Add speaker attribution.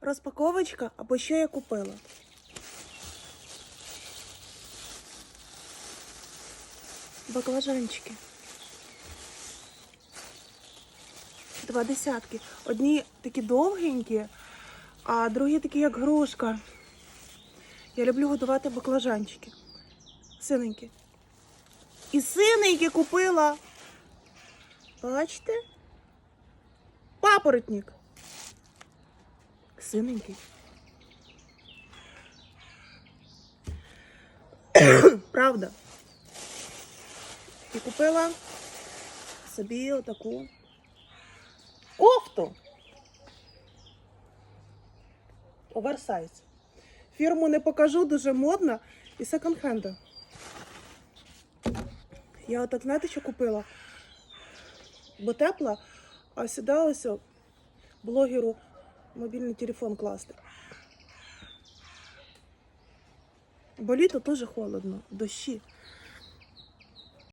Speaker 1: Розпаковочка або що я купила. Баклажанчики. Два десятки. Одні такі довгенькі, а другі такі, як грушка. Я люблю готувати баклажанчики. Синенькі. І синенькі купила. Бачите? Папоротник. Синенький. Правда. І купила собі отаку кофту. Оверсайз. Фірму не покажу, дуже модна і секонд-хенда. Я отак, знаєте, що купила? Бо тепла, а сюди ось блогеру мобільний телефон класти. Бо літо дуже холодно, дощі.